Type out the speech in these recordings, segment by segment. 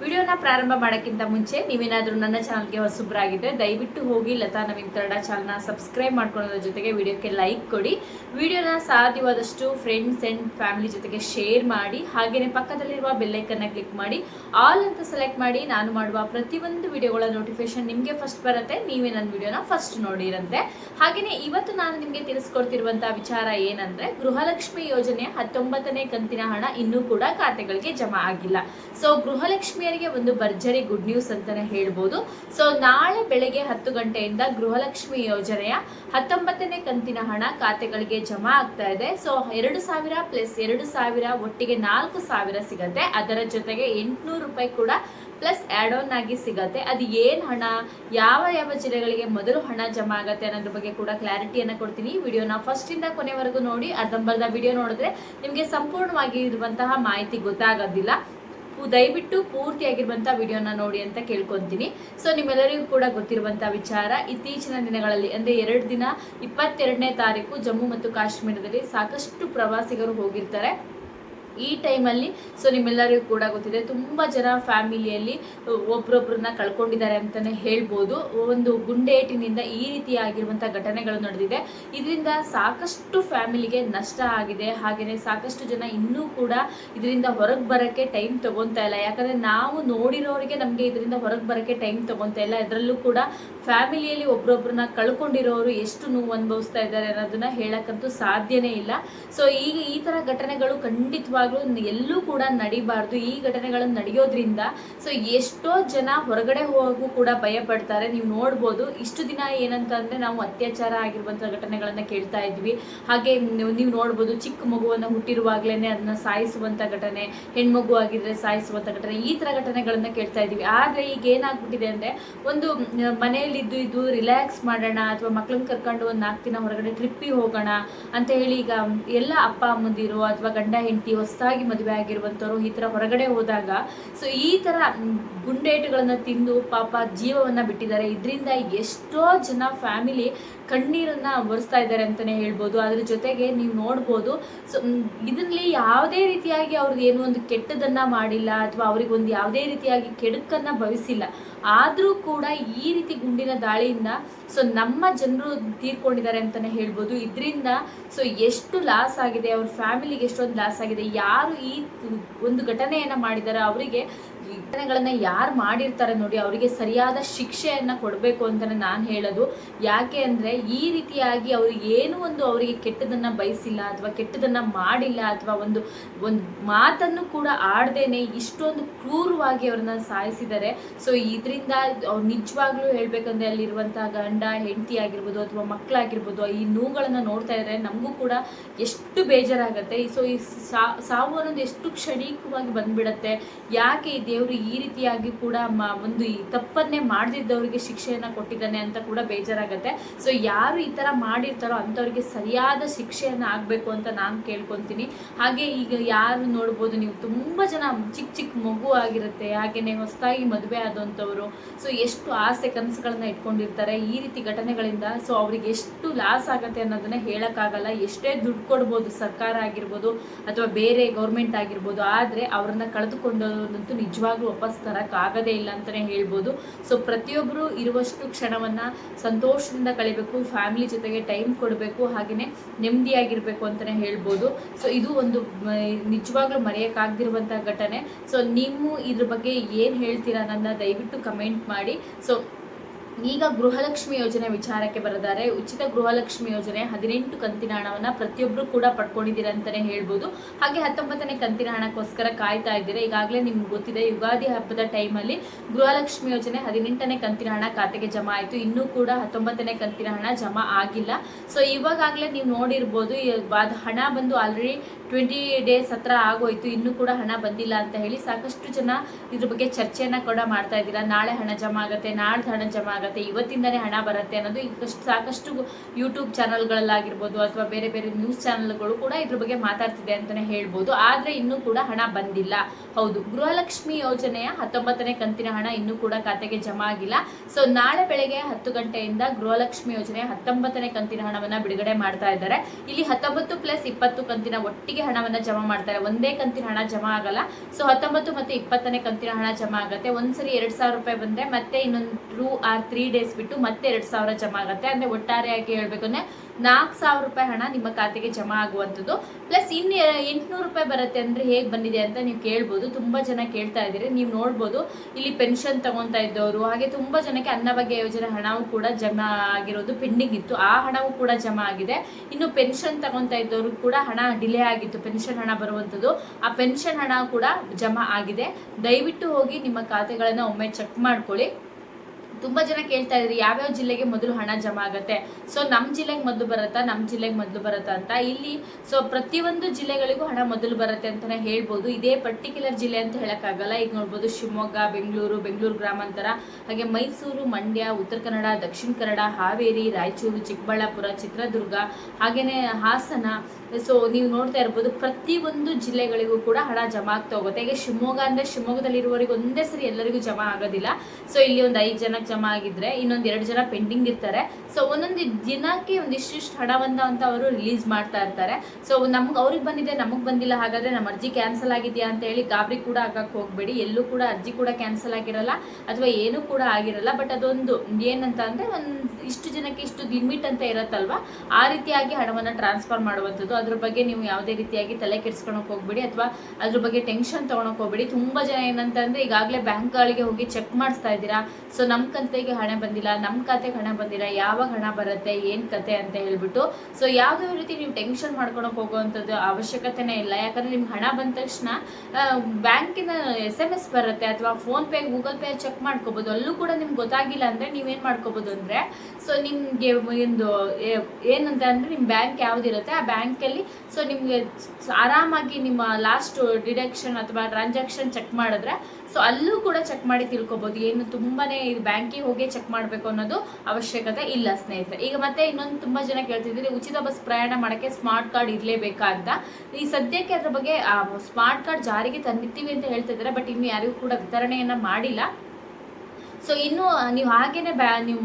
ವಿಡಿಯೋನ ಪ್ರಾರಂಭ ಮಾಡೋಕ್ಕಿಂತ ಮುಂಚೆ ನೀವೇನಾದರೂ ನನ್ನ ಚಾನಲ್ಗೆ ಹೊಸಬ್ರಾಗಿದ್ದರೆ ದಯವಿಟ್ಟು ಹೋಗಿ ಲತಾ ನವೀನ್ ಕನ್ನಡ ಚಾನಲ್ನ ಸಬ್ಸ್ಕ್ರೈಬ್ ಮಾಡ್ಕೊಳ್ಳೋದ್ರ ಜೊತೆಗೆ ವಿಡಿಯೋಕ್ಕೆ ಲೈಕ್ ಕೊಡಿ. ವಿಡಿಯೋನ ಸಾಧ್ಯವಾದಷ್ಟು ಫ್ರೆಂಡ್ಸ್ ಆ್ಯಂಡ್ ಫ್ಯಾಮಿಲಿ ಜೊತೆಗೆ ಶೇರ್ ಮಾಡಿ ಹಾಗೆಯೇ ಪಕ್ಕದಲ್ಲಿರುವ ಬೆಲ್ಲೈಕನ್ನ ಕ್ಲಿಕ್ ಮಾಡಿ ಆಲ್ ಅಂತ ಸೆಲೆಕ್ಟ್ ಮಾಡಿ, ನಾನು ಮಾಡುವ ಪ್ರತಿಯೊಂದು ವಿಡಿಯೋಗಳ ನೋಟಿಫಿಕೇಶನ್ ನಿಮಗೆ ಫಸ್ಟ್ ಬರುತ್ತೆ, ನೀವೇ ನನ್ನ ವಿಡಿಯೋನ ಫಸ್ಟ್ ನೋಡಿರಂತೆ. ಹಾಗೆಯೇ ಇವತ್ತು ನಾನು ನಿಮಗೆ ತಿಳಿಸ್ಕೊಡ್ತಿರುವಂಥ ವಿಚಾರ ಏನಂದರೆ, ಗೃಹಲಕ್ಷ್ಮಿ ಯೋಜನೆ ಹತ್ತೊಂಬತ್ತನೇ ಕಂತಿನ ಹಣ ಇನ್ನೂ ಕೂಡ ಖಾತೆಗಳಿಗೆ ಜಮಾ ಆಗಿಲ್ಲ. ಸೊ ಗೃಹಲಕ್ಷ್ಮಿಯರಿಗೆ ಒಂದು ಭರ್ಜರಿ ಗುಡ್ ನ್ಯೂಸ್ ಅಂತಾನೆ ಹೇಳ್ಬೋದು. ಸೊ ನಾಳೆ ಬೆಳಗ್ಗೆ ಹತ್ತು ಗಂಟೆಯಿಂದ ಗೃಹಲಕ್ಷ್ಮಿ ಯೋಜನೆಯ ಹತ್ತೊಂಬತ್ತನೇ ಕಂತಿನ ಹಣ ಖಾತೆಗಳಿಗೆ ಜಮಾ ಆಗ್ತಾ ಇದೆ. ಸೊ ಎರಡು ಸಾವಿರ ಪ್ಲಸ್ ಎರಡು ಸಾವಿರ ಒಟ್ಟಿಗೆ ನಾಲ್ಕು ಸಾವಿರ ಸಿಗತ್ತೆ. ಅದರ ಜೊತೆಗೆ ಎಂಟುನೂರು ರೂಪಾಯಿ ಕೂಡ ಪ್ಲಸ್ ಆ್ಯಡ್ ಆನ್ ಆಗಿ ಸಿಗತ್ತೆ. ಅದು ಏನು ಹಣ, ಯಾವ ಯಾವ ಜಿಲ್ಲೆಗಳಿಗೆ ಮೊದಲು ಹಣ ಜಮಾ ಆಗತ್ತೆ ಅನ್ನೋದ್ರ ಬಗ್ಗೆ ಕೂಡ ಕ್ಲಾರಿಟಿಯನ್ನು ಕೊಡ್ತೀನಿ. ವಿಡಿಯೋನ ಫಸ್ಟಿಂದ ಕೊನೆವರೆಗೂ ನೋಡಿ. ಅರ್ಧಂಬರ್ಧ ವಿಡಿಯೋ ನೋಡಿದ್ರೆ ನಿಮಗೆ ಸಂಪೂರ್ಣವಾಗಿ ಇರುವಂತಹ ಮಾಹಿತಿ ಗೊತ್ತಾಗೋದಿಲ್ಲ. ದಯವಿಟ್ಟು ಪೂರ್ತಿಯಾಗಿರುವಂತಹ ವಿಡಿಯೋನ ನೋಡಿ ಅಂತ ಕೇಳ್ಕೊಂತೀನಿ. ಸೊ ನಿಮ್ಮೆಲ್ಲರಿಗೂ ಕೂಡ ಗೊತ್ತಿರುವಂತಹ ವಿಚಾರ, ಇತ್ತೀಚಿನ ದಿನಗಳಲ್ಲಿ, ಅಂದ್ರೆ ಎರಡು ದಿನ ಇಪ್ಪತ್ತೆರಡನೇ ತಾರೀಕು ಜಮ್ಮು ಮತ್ತು ಕಾಶ್ಮೀರದಲ್ಲಿ ಸಾಕಷ್ಟು ಪ್ರವಾಸಿಗರು ಹೋಗಿರ್ತಾರೆ. ಈ ಟೈಮಲ್ಲಿ, ಸೊ ನಿಮ್ಮೆಲ್ಲರಿಗೂ ಕೂಡ ಗೊತ್ತಿದೆ, ತುಂಬ ಜನ ಫ್ಯಾಮಿಲಿಯಲ್ಲಿ ಒಬ್ರೊಬ್ರನ್ನ ಕಳ್ಕೊಂಡಿದ್ದಾರೆ ಅಂತಲೇ ಹೇಳ್ಬೋದು. ಒಂದು ಗುಂಡೇಟಿನಿಂದ ಈ ರೀತಿಯಾಗಿರುವಂಥ ಘಟನೆಗಳು ನಡೆದಿದೆ. ಇದರಿಂದ ಸಾಕಷ್ಟು ಫ್ಯಾಮಿಲಿಗೆ ನಷ್ಟ ಆಗಿದೆ. ಹಾಗೆಯೇ ಸಾಕಷ್ಟು ಜನ ಇನ್ನೂ ಕೂಡ ಇದರಿಂದ ಹೊರಗೆ ಬರೋಕ್ಕೆ ಟೈಮ್ ತಗೊತಾ ಇಲ್ಲ. ಯಾಕಂದರೆ ನಾವು ನೋಡಿರೋರಿಗೆ ನಮಗೆ ಇದರಿಂದ ಹೊರಗೆ ಬರೋಕ್ಕೆ ಟೈಮ್ ತಗೊತಾ ಇಲ್ಲ. ಇದರಲ್ಲೂ ಕೂಡ ಫ್ಯಾಮಿಲಿಯಲ್ಲಿ ಒಬ್ರೊಬ್ರನ್ನ ಕಳ್ಕೊಂಡಿರೋರು ಎಷ್ಟು ನೋವು ಅನುಭವಿಸ್ತಾ ಇದ್ದಾರೆ ಅನ್ನೋದನ್ನ ಹೇಳಕ್ಕಂತೂ ಸಾಧ್ಯನೇ ಇಲ್ಲ. ಸೊ ಈಗ ಈ ಥರ ಘಟನೆಗಳು ಖಂಡಿತವಾಗ್ಲೂ ಎಲ್ಲೂ ಕೂಡ ನಡಿಬಾರ್ದು ಈ ಘಟನೆಗಳು ನಡೆಯೋದ್ರಿಂದ. ಸೊ ಎಷ್ಟೋ ಜನ ಹೊರಗಡೆ ಹೋಗು ಕೂಡ ಭಯ ಪಡ್ತಾರೆ ನೀವು ನೋಡ್ಬೋದು ಇಷ್ಟು ದಿನ ಏನಂತ ಅಂದ್ರೆ ನಾವು ಅತ್ಯಾಚಾರ ಆಗಿರುವಂತಹ ಘಟನೆಗಳನ್ನ ಕೇಳ್ತಾ ಇದ್ವಿ. ಹಾಗೆ ನೀವು ನೋಡ್ಬೋದು ಚಿಕ್ಕ ಮಗುವನ್ನು ಹುಟ್ಟಿರುವಾಗ್ಲೇ ಅದನ್ನ ಸಾಯಿಸುವಂತ ಘಟನೆ ಹೆಣ್ಮಗು ಆಗಿದ್ರೆ ಸಾಯಿಸುವಂತ ಘಟನೆ ಈ ತರ ಘಟನೆಗಳನ್ನ ಕೇಳ್ತಾ ಇದ್ವಿ. ಆದ್ರೆ ಈಗ ಏನಾಗ್ಬಿಟ್ಟಿದೆ ಅಂದ್ರೆ ಒಂದು ಮ್, ಮನೆಯಲ್ಲಿ ಇದ್ದು ರಿಲ್ಯಾಕ್ಸ್ ಮಾಡೋಣ ಅಥವಾ ಮಕ್ಳನ್ನ ಕರ್ಕೊಂಡು ಒಂದು ನಾಲ್ಕು ದಿನ ಹೊರಗಡೆ ಟ್ರಿಪ್ಪಿಗೆ ಹೋಗೋಣ ಅಂತ ಹೇಳಿ ಈಗ ಎಲ್ಲ ಅಪ್ಪ ಅಮ್ಮಂದಿರು ಅಥವಾ ಗಂಡ ಹೆಂಡತಿ ಹೊಸದಾಗಿ ಮದುವೆ ಆಗಿರುವಂಥವ್ರು ಈ ಥರ ಹೊರಗಡೆ ಹೋದಾಗ ಸೊ ಈ ಥರ ಗುಂಡೇಟುಗಳನ್ನು ತಿಂದು ಪಾಪ ಜೀವವನ್ನು ಬಿಟ್ಟಿದ್ದಾರೆ. ಇದರಿಂದ ಎಷ್ಟೋ ಜನ ಫ್ಯಾಮಿಲಿ ಕಣ್ಣೀರನ್ನ ಒರೆಸ್ತಾ ಇದ್ದಾರೆ ಅಂತಲೇ ಹೇಳ್ಬೋದು. ಅದ್ರ ಜೊತೆಗೆ ನೀವು ನೋಡ್ಬೋದು. ಸೊ ಇದರಲ್ಲಿ ಯಾವುದೇ ರೀತಿಯಾಗಿ ಅವ್ರದ್ದು ಏನು ಒಂದು ಕೆಟ್ಟದನ್ನ ಮಾಡಿಲ್ಲ ಅಥವಾ ಅವ್ರಿಗೆ ಒಂದು ಯಾವುದೇ ರೀತಿಯಾಗಿ ಕೆಡುಕನ್ನು ಭವಿಸಿಲ್ಲ. ಆದರೂ ಕೂಡ ಈ ರೀತಿ ಗುಂಡಿನ ದಾಳಿಯಿಂದ, ಸೊ, ನಮ್ಮ ಜನರು ತೀರ್ಕೊಂಡಿದ್ದಾರೆ ಅಂತಲೇ ಹೇಳ್ಬೋದು. ಇದರಿಂದ, ಸೊ, ಎಷ್ಟು ಲಾಸ್ ಆಗಿದೆ, ಅವ್ರ ಫ್ಯಾಮಿಲಿಗೆ ಎಷ್ಟೊಂದು ಲಾಸ್ ಆಗಿದೆ, ಯಾರು ಈ ಒಂದು ಘಟನೆಯನ್ನು ಮಾಡಿದ್ದಾರೆ ಅವರಿಗೆ ಘಟನೆಗಳನ್ನ ಯಾರು ಮಾಡಿರ್ತಾರೆ ನೋಡಿ, ಅವರಿಗೆ ಸರಿಯಾದ ಶಿಕ್ಷೆಯನ್ನ ಕೊಡಬೇಕು ಅಂತಾನೆ ನಾನು ಹೇಳೋದು. ಯಾಕೆ ಅಂದ್ರೆ ಈ ರೀತಿಯಾಗಿ ಅವರು ಏನು ಒಂದು ಅವರಿಗೆ ಕೆಟ್ಟದನ್ನ ಬಯಸಿಲ್ಲ ಅಥವಾ ಕೆಟ್ಟದನ್ನ ಮಾಡಿಲ್ಲ ಅಥವಾ ಒಂದು ಒಂದು ಮಾತನ್ನು ಕೂಡ ಆಡ್ದೇನೆ ಇಷ್ಟೊಂದು ಕ್ರೂರವಾಗಿ ಅವ್ರನ್ನ ಸಾಯಿಸಿದ್ದಾರೆ. ಸೊ ಇದರಿಂದ ಅವ್ರು ನಿಜವಾಗ್ಲೂ ಹೇಳ್ಬೇಕಂದ್ರೆ ಅಲ್ಲಿರುವಂತಹ ಗಂಡ, ಹೆಂಡತಿ ಆಗಿರ್ಬೋದು ಅಥವಾ ಮಕ್ಕಳಾಗಿರ್ಬೋದು ಈ ನೋವುಗಳನ್ನ ನೋಡ್ತಾ ಇದ್ರೆ ನಮಗೂ ಕೂಡ ಎಷ್ಟು ಬೇಜಾರಾಗತ್ತೆ. ಸೊ ಈ ಸಾವು ಅನ್ನೋದು ಎಷ್ಟು ಕ್ಷಣಿಕವಾಗಿ ಬಂದ್ಬಿಡತ್ತೆ. ಯಾಕೆ ಈ ದೇವರು ಈ ರೀತಿಯಾಗಿ ಕೂಡ ಒಂದು ಈ ತಪ್ಪನ್ನೇ ಮಾಡದಿದ್ದವರಿಗೆ ಶಿಕ್ಷೆಯನ್ನು ಕೊಟ್ಟಿದ್ದಾನೆ ಅಂತ ಕೂಡ ಬೇಜಾರಾಗತ್ತೆ. ಸೊ ಯಾರು ಈ ತರ ಮಾಡಿರ್ತಾರೋ ಅಂಥವ್ರಿಗೆ ಸರಿಯಾದ ಶಿಕ್ಷೆಯನ್ನು ಆಗಬೇಕು ಅಂತ ನಾನು ಕೇಳ್ಕೊತೀನಿ. ಹಾಗೆ ಈಗ ಯಾರು ನೋಡ್ಬೋದು ನೀವು ತುಂಬಾ ಜನ ಚಿಕ್ಕ ಚಿಕ್ಕ ಮಗು ಆಗಿರುತ್ತೆ ಹಾಗೆಯೇ ಹೊಸದಾಗಿ ಮದುವೆ ಆದಂಥವ್ರು. ಸೊ ಎಷ್ಟು ಆಸೆ ಕನಸುಗಳನ್ನ ಇಟ್ಕೊಂಡಿರ್ತಾರೆ ಈ ರೀತಿ ಘಟನೆಗಳಿಂದ. ಸೊ ಅವ್ರಿಗೆ ಎಷ್ಟು ಲಾಸ್ ಆಗುತ್ತೆ ಅನ್ನೋದನ್ನ ಹೇಳೋಕ್ಕಾಗಲ್ಲ. ಎಷ್ಟೇ ದುಡ್ಡು ಕೊಡ್ಬೋದು, ಸರ್ಕಾರ ಆಗಿರ್ಬೋದು ಅಥವಾ ಬೇರೆ ಗೌರ್ಮೆಂಟ್ ಆಗಿರ್ಬೋದು, ಆದರೆ ಅವ್ರನ್ನ ಕಳೆದುಕೊಂಡಂತೂ ನಿಜವಾಗ್ಲೂ ವಾಪಸ್ ತರಕ್ಕಾಗದೇ ಇಲ್ಲ ಅಂತಲೇ ಹೇಳ್ಬೋದು. ಸೊ ಪ್ರತಿಯೊಬ್ಬರು ಇರುವಷ್ಟು ಕ್ಷಣವನ್ನ ಸಂತೋಷದಿಂದ ಕಳಿಬೇಕು ಫ್ಯಾಮಿಲಿ ಜೊತೆಗೆ ಟೈಮ್ ಕೊಡಬೇಕು ಹಾಗೆಯೇ ನೆಮ್ಮದಿಯಾಗಿರಬೇಕು ಅಂತಲೇ ಹೇಳ್ಬೋದು. ಸೊ ಇದು ಒಂದು ನಿಜವಾಗ್ಲೂ ಮರೆಯೋಕ್ಕಾಗದಿರುವಂಥ ಘಟನೆ. ಸೊ ನೀವು ಇದ್ರ ಬಗ್ಗೆ ಏನು ಹೇಳ್ತೀರಾ ನನ್ನ ದಯವಿಟ್ಟು ಕಮೆಂಟ್ ಮಾಡಿ. ಸೊ ಈಗ ಗೃಹಲಕ್ಷ್ಮಿ ಯೋಜನೆ ವಿಚಾರಕ್ಕೆ ಬರೆದಾರೆ. ಉಚಿತ ಗೃಹಲಕ್ಷ್ಮಿ ಯೋಜನೆ ಹದಿನೆಂಟು ಕಂತಿನ ಹಣವನ್ನು ಪ್ರತಿಯೊಬ್ಬರು ಕೂಡ ಪಡ್ಕೊಂಡಿದ್ದೀರಾ ಅಂತಾನೆ ಹೇಳ್ಬೋದು. ಹಾಗೆ ಹತ್ತೊಂಬತ್ತನೇ ಕಂತಿನ ಹಣಕ್ಕೋಸ್ಕರ ಕಾಯ್ತಾ ಇದ್ದೀರಾ? ಈಗಾಗಲೇ ನಿಮ್ಗೆ ಗೊತ್ತಿದೆ, ಯುಗಾದಿ ಹಬ್ಬದ ಟೈಮಲ್ಲಿ ಗೃಹಲಕ್ಷ್ಮಿ ಯೋಜನೆ ಹದಿನೆಂಟನೇ ಕಂತಿನ ಹಣ ಖಾತೆಗೆ ಜಮಾ ಆಯಿತು. ಇನ್ನೂ ಕೂಡ ಹತ್ತೊಂಬತ್ತನೇ ಕಂತಿನ ಹಣ ಜಮಾ ಆಗಿಲ್ಲ. ಸೊ ಇವಾಗಾಗಲೇ ನೀವು ನೋಡಿರ್ಬೋದು, ಈ ಹಣ ಬಂದು ಆಲ್ರೆಡಿ ಟ್ವೆಂಟಿ ಡೇಸ್ ಹತ್ರ ಆಗೋಯ್ತು, ಇನ್ನೂ ಕೂಡ ಹಣ ಬಂದಿಲ್ಲ ಅಂತ ಹೇಳಿ ಸಾಕಷ್ಟು ಜನ ಇದ್ರ ಬಗ್ಗೆ ಚರ್ಚೆಯನ್ನ ಕೂಡ ಮಾಡ್ತಾ ಇದ್ದೀರಾ? ನಾಳೆ ಹಣ ಜಮಾ ಆಗುತ್ತೆ, ನಾಡ್ದು ಹಣ ಜಮಾ ಆಗುತ್ತೆ, ಇವತ್ತಿಂದನೇ ಹಣ ಬರುತ್ತೆ ಅನ್ನೋದು ಈಗ ಸಾಕಷ್ಟು ಯೂಟ್ಯೂಬ್ ಚಾನಲ್ಗಳಲ್ಲಾಗಿರ್ಬೋದು ಅಥವಾ ಬೇರೆ ಬೇರೆ ನ್ಯೂಸ್ ಚಾನಲ್ಗಳು ಕೂಡ ಇದ್ರ ಬಗ್ಗೆ ಮಾತಾಡ್ತಿದೆ ಅಂತಲೇ ಹೇಳ್ಬೋದು. ಆದರೆ ಇನ್ನೂ ಕೂಡ ಹಣ ಬಂದಿಲ್ಲ. ಹೌದು, ಗೃಹಲಕ್ಷ್ಮಿ ಯೋಜನೆಯ ಹತ್ತೊಂಬತ್ತನೇ ಕಂತಿನ ಹಣ ಇನ್ನೂ ಕೂಡ ಖಾತೆಗೆ ಜಮಾ ಆಗಿಲ್ಲ. ಸೊ ನಾಳೆ ಬೆಳಗ್ಗೆ ಹತ್ತು ಗಂಟೆಯಿಂದ ಗೃಹಲಕ್ಷ್ಮಿ ಯೋಜನೆ ಹತ್ತೊಂಬತ್ತನೇ ಕಂತಿನ ಹಣವನ್ನ ಬಿಡುಗಡೆ ಮಾಡ್ತಾ ಇದ್ದಾರೆ. ಇಲ್ಲಿ ಹತ್ತೊಂಬತ್ತು ಪ್ಲಸ್ ಇಪ್ಪತ್ತು ಕಂತಿನ ಒಟ್ಟಿಗೆ ಹಣವನ್ನ ಜಮಾ ಮಾಡ್ತಾರೆ. ಒಂದೇ ಕಂತಿನ ಹಣ ಜಮಾ ಆಗಲ್ಲ. ಸೊ ಹತ್ತೊಂಬತ್ತು ಮತ್ತೆ ಇಪ್ಪತ್ತನೇ ಕಂತಿನ ಹಣ ಜಮಾ ಆಗುತ್ತೆ. ಒಂದ್ಸರಿ ಎರಡ್ ಸಾವಿರ ರೂಪಾಯಿ ಬಂದ್ರೆ ಮತ್ತೆ ಇನ್ನೊಂದು ಟೂ ಆರ್ ತ್ರೀ ಡೇಸ್ ಬಿಟ್ಟು ಮತ್ತೆ ಎರಡ್ ಸಾವಿರ ಜಮಾ ಆಗುತ್ತೆ. ಅಂದ್ರೆ ಒಟ್ಟಾರೆಯಾಗಿ ಹೇಳ್ಬೇಕಂದ್ರೆ ನಾಲ್ಕು ಸಾವಿರ ರೂಪಾಯಿ ಹಣ ನಿಮ್ಮ ಖಾತೆಗೆ ಜಮಾ ಆಗುವಂಥದ್ದು. ಪ್ಲಸ್ ಇನ್ನು ಎಂಟುನೂರು ರೂಪಾಯಿ ಬರುತ್ತೆ ಅಂದರೆ ಹೇಗೆ ಬಂದಿದೆ ಅಂತ ನೀವು ಕೇಳ್ಬೋದು. ತುಂಬ ಜನ ಕೇಳ್ತಾ ಇದ್ದೀರಿ. ನೀವು ನೋಡ್ಬೋದು. ಇಲ್ಲಿ ಪೆನ್ಷನ್ ತಗೊತಾ ಇದ್ದವರು, ಹಾಗೆ ತುಂಬ ಜನಕ್ಕೆ ಅನ್ನಭಾಗ್ಯ ಯೋಜನೆ ಹಣವು ಕೂಡ ಜಮಾ ಆಗಿರೋದು ಪೆಂಡಿಂಗ್ ಇತ್ತು. ಆ ಹಣವು ಕೂಡ ಜಮಾ ಆಗಿದೆ. ಇನ್ನು ಪೆನ್ಷನ್ ತಗೊತಾ ಇದ್ದವರು ಕೂಡ ಹಣ ಡಿಲೇ ಆಗಿತ್ತು. ಪೆನ್ಷನ್ ಹಣ ಬರುವಂಥದ್ದು. ಆ ಪೆನ್ಷನ್ ಹಣ ಕೂಡ ಜಮಾ ಆಗಿದೆ. ದಯವಿಟ್ಟು ಹೋಗಿ ನಿಮ್ಮ ಖಾತೆಗಳನ್ನು ಒಮ್ಮೆ ಚೆಕ್ ಮಾಡ್ಕೊಳ್ಳಿ. ತುಂಬಾ ಜನ ಕೇಳ್ತಾ ಇದ್ರಿ, ಯಾವ್ಯಾವ ಜಿಲ್ಲೆಗೆ ಮೊದಲು ಹಣ ಜಮಾ ಆಗುತ್ತೆ? ಸೊ ನಮ್ಮ ಜಿಲ್ಲೆಗೆ ಮೊದಲು ಬರುತ್ತಾ ನಮ್ಮ ಜಿಲ್ಲೆಗೆ ಮೊದಲು ಬರುತ್ತಾ ಅಂತ ಇಲ್ಲಿ ಸೊ ಪ್ರತಿಯೊಂದು ಜಿಲ್ಲೆಗಳಿಗೂ ಹಣ ಮೊದಲು ಬರುತ್ತೆ ಅಂತಾನೆ ಹೇಳ್ಬೋದು. ಇದೇ ಪರ್ಟಿಕ್ಯುಲರ್ ಜಿಲ್ಲೆ ಅಂತ ಹೇಳೋಕ್ಕಾಗಲ್ಲ. ಈಗ ನೋಡ್ಬೋದು ಶಿವಮೊಗ್ಗ, ಬೆಂಗಳೂರು ಬೆಂಗಳೂರು ಗ್ರಾಮಾಂತರ, ಹಾಗೆ ಮೈಸೂರು, ಮಂಡ್ಯ, ಉತ್ತರ ಕನ್ನಡ, ದಕ್ಷಿಣ ಕನ್ನಡ, ಹಾವೇರಿ, ರಾಯಚೂರು, ಚಿಕ್ಕಬಳ್ಳಾಪುರ, ಚಿತ್ರದುರ್ಗ, ಹಾಗೇನೆ ಹಾಸನ. ಸೊ ನೀವು ನೋಡ್ತಾ ಇರ್ಬೋದು ಪ್ರತಿಯೊಂದು ಜಿಲ್ಲೆಗಳಿಗೂ ಕೂಡ ಹಣ ಜಮಾ ಆಗ್ತಾ ಹೋಗುತ್ತೆ. ಈಗ ಶಿವಮೊಗ್ಗ ಅಂದ್ರೆ ಶಿವಮೊಗ್ಗದಲ್ಲಿರುವವರಿಗೆ ಒಂದೇ ಸರಿ ಎಲ್ಲರಿಗೂ ಜಮಾ ಆಗೋದಿಲ್ಲ. ಸೊ ಇಲ್ಲಿ ಒಂದು ಐದು ಜನಕ್ಕೆ ಜಮಾ ಆಗಿದ್ರೆ ಇನ್ನೊಂದು ಎರಡು ಜನ ಪೆಂಡಿಂಗ್ ಇರ್ತಾರೆ. ಸೊ ಒಂದೊಂದು ದಿನಕ್ಕೆ ಒಂದಿಷ್ಟಿಷ್ಟು ಹಣವನ್ನು ಅಂತ ಅವರು ರಿಲೀಸ್ ಮಾಡ್ತಾ ಇರ್ತಾರೆ. ಸೊ ನಮ್ಗೆ ಅವ್ರಿಗೆ ಬಂದಿದೆ, ನಮಗೆ ಬಂದಿಲ್ಲ, ಹಾಗಾದ್ರೆ ನಮ್ಮ ಅರ್ಜಿ ಕ್ಯಾನ್ಸಲ್ ಆಗಿದೆಯಾ ಅಂತ ಹೇಳಿ ಗಾಬರಿ ಕೂಡ ಆಗಕ್ಕೆ ಹೋಗಬೇಡಿ. ಎಲ್ಲೂ ಕೂಡ ಅರ್ಜಿ ಕೂಡ ಕ್ಯಾನ್ಸಲ್ ಆಗಿರಲ್ಲ, ಅಥವಾ ಏನೂ ಕೂಡ ಆಗಿರಲ್ಲ. ಬಟ್ ಅದೊಂದು ಏನಂತ ಅಂದ್ರೆ ಒಂದು ಇಷ್ಟು ಜನಕ್ಕೆ ಇಷ್ಟು ಲಿಮಿಟ್ ಅಂತ ಇರತ್ತಲ್ವಾ? ಆ ರೀತಿಯಾಗಿ ಹಣವನ್ನು ಟ್ರಾನ್ಸ್ಫರ್ ಮಾಡುವಂಥದ್ದು. ಅದ್ರ ಬಗ್ಗೆ ನೀವು ಯಾವುದೇ ರೀತಿಯಾಗಿ ತಲೆ ಕೆಡ್ಸ್ಕೊಳಕ್ ಹೋಗ್ಬೇಡಿ, ಅಥವಾ ಅದ್ರ ಬಗ್ಗೆ ಟೆನ್ಷನ್ ತಗೊಳಕ್ ಹೋಗ್ಬೇಡಿ. ತುಂಬಾ ಜನ ಏನಂತಂದರೆ ಈಗಾಗಲೇ ಬ್ಯಾಂಕ್ಗಳಿಗೆ ಹೋಗಿ ಚೆಕ್ ಮಾಡಿಸ್ತಾ ಇದ್ದೀರಾ. ಸೊ ನಮ್ಮ ಕಂತೆಗೆ ಹಣ ಬಂದಿಲ್ಲ ನಮ್ಮ ಖಾತೆಗೆ ಹಣ ಬಂದಿಲ್ಲ, ಯಾವಾಗ ಹಣ ಬರುತ್ತೆ, ಏನು ಕತೆ ಅಂತ ಹೇಳ್ಬಿಟ್ಟು. ಸೊ ಯಾವುದೇ ರೀತಿ ನೀವು ಟೆನ್ಷನ್ ಮಾಡ್ಕೊಳಕ್ಕೆ ಹೋಗುವಂಥದ್ದು ಅವಶ್ಯಕತೆನೇ ಇಲ್ಲ. ಯಾಕಂದ್ರೆ ನಿಮ್ಗೆ ಹಣ ಬಂದ ತಕ್ಷಣ ಬ್ಯಾಂಕಿನ ಎಸ್ ಎಂ ಎಸ್ ಬರುತ್ತೆ ಅಥವಾ PhonePe, Google pay check ಮಾಡ್ಕೋಬೋದು. ಅಲ್ಲೂ ಕೂಡ ನಿಮ್ಗೆ ಗೊತ್ತಾಗಿಲ್ಲ ಅಂದ್ರೆ ನೀವೇನು ಮಾಡ್ಕೋಬೋದು ಅಂದ್ರೆ ಸೊ ನಿಮಗೆ ಒಂದು ಏನಂತ ಅಂದರೆ ನಿಮ್ಮ ಬ್ಯಾಂಕ್ ಯಾವುದಿರುತ್ತೆ ಆ ಬ್ಯಾಂಕಲ್ಲಿ ಸೊ ನಿಮಗೆ ಆರಾಮಾಗಿ ನಿಮ್ಮ ಲಾಸ್ಟ್ ಡಿಡಕ್ಷನ್ ಅಥವಾ ಟ್ರಾನ್ಸಾಕ್ಷನ್ ಚೆಕ್ ಮಾಡಿದ್ರೆ ಸೊ ಅಲ್ಲೂ ಕೂಡ ಚೆಕ್ ಮಾಡಿ ತಿಳ್ಕೊಬೋದು. ಏನು ತುಂಬಾನೇ ಇದು ಬ್ಯಾಂಕಿಗೆ ಹೋಗಿ ಚೆಕ್ ಮಾಡಬೇಕು ಅನ್ನೋದು ಅವಶ್ಯಕತೆ ಇಲ್ಲ, ಸ್ನೇಹಿತರೆ. ಈಗ ಮತ್ತೆ ಇನ್ನೊಂದು ತುಂಬಾ ಜನ ಕೇಳ್ತಿದ್ದೀರಿ, ಉಚಿತ ಬಸ್ ಪ್ರಯಾಣ ಮಾಡಕ್ಕೆ ಸ್ಮಾರ್ಟ್ ಕಾರ್ಡ್ ಇರಲೇಬೇಕಾ ಅಂತ. ಈ ಸದ್ಯಕ್ಕೆ ಅದ್ರ ಬಗ್ಗೆ ಸ್ಮಾರ್ಟ್ ಕಾರ್ಡ್ ಜಾರಿಗೆ ತಂದಿರ್ತೀವಿ ಅಂತ ಹೇಳ್ತಿದ್ದಾರೆ ಬಟ್ ಇನ್ನು ಯಾರಿಗೂ ಕೂಡ ವಿತರಣೆಯನ್ನು ಮಾಡಿಲ್ಲ. ಸೊ ಇನ್ನು ನೀವು ಹಾಗೇನೆ ಬ್ಯಾ ನೀವು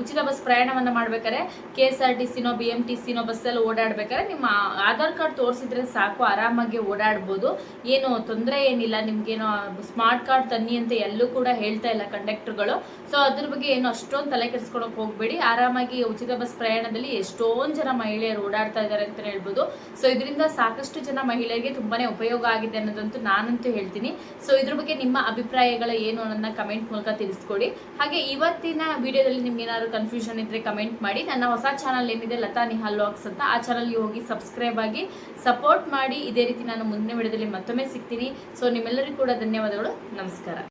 ಉಚಿತ ಬಸ್ ಪ್ರಯಾಣವನ್ನ ಮಾಡ್ಬೇಕಾದ್ರೆ ಕೆ ಎಸ್ ಆರ್ ಟಿ ಸಿನೋ ಬಿ ಎಂ ಟಿ ಸಿನೋ ಬಸ್ಸಲ್ಲಿ ಓಡಾಡ್ಬೇಕಾದ್ರೆ ನಿಮ್ಮ ಆಧಾರ್ ಕಾರ್ಡ್ ತೋರಿಸಿದ್ರೆ ಸಾಕು, ಆರಾಮಾಗಿ ಓಡಾಡ್ಬೋದು. ಏನು ತೊಂದರೆ ಏನಿಲ್ಲ, ನಿಮ್ಗೇನೋ ಸ್ಮಾರ್ಟ್ ಕಾರ್ಡ್ ತನ್ನಿ ಅಂತ ಎಲ್ಲೂ ಕೂಡ ಹೇಳ್ತಾ ಇಲ್ಲ ಕಂಡಕ್ಟರ್ಗಳು. ಸೊ ಅದ್ರ ಬಗ್ಗೆ ಏನು ಅಷ್ಟೊಂದು ತಲೆ ಕೆಡಿಸ್ಕೊಳಕ್ ಹೋಗ್ಬೇಡಿ. ಆರಾಮಾಗಿ ಉಚಿತ ಬಸ್ ಪ್ರಯಾಣದಲ್ಲಿ ಎಷ್ಟೊಂದು ಜನ ಮಹಿಳೆಯರು ಓಡಾಡ್ತಾ ಇದ್ದಾರೆ ಅಂತ ಹೇಳ್ಬೋದು. ಸೊ ಇದರಿಂದ ಸಾಕಷ್ಟು ಜನ ಮಹಿಳೆಯರಿಗೆ ತುಂಬಾನೇ ಉಪಯೋಗ ಆಗಿದೆ ಅನ್ನೋದಂತೂ ನಾನಂತೂ ಹೇಳ್ತೀನಿ. ಸೊ ಇದ್ರ ಬಗ್ಗೆ ನಿಮ್ಮ ಅಭಿಪ್ರಾಯಗಳು ಏನು ಅನ್ನೋದನ್ನ ಕಮೆಂಟ್ ಮೂಲಕ ತಿಳಿಸ್ಕೊಡಿ. ಹಾಗೆ ಇವತ್ತಿನ ವಿಡಿಯೋದಲ್ಲಿ ನಿಮ್ಗೆ ಏನಾದ್ರು ಕನ್ಫ್ಯೂಷನ್ ಇದ್ರೆ ಕಮೆಂಟ್ ಮಾಡಿ. ನನ್ನ ಹೊಸ ಚಾನಲ್ ಏನಿದೆ ಲತಾ ನಿಹಾಲ್ ಲಾಕ್ಸ್ ಅಂತ, ಆ ಚಾನಲ್ಗೆ ಹೋಗಿ ಸಬ್ಸ್ಕ್ರೈಬ್ ಆಗಿ ಸಪೋರ್ಟ್ ಮಾಡಿ. ಇದೇ ರೀತಿ ನಾನು ಮುಂದಿನ ವಿಡಿಯೋದಲ್ಲಿ ಮತ್ತೊಮ್ಮೆ ಸಿಗ್ತೀನಿ. ಸೊ ನಿಮ್ಮೆಲ್ಲರಿಗೂ ಕೂಡ ಧನ್ಯವಾದಗಳು. ನಮಸ್ಕಾರ.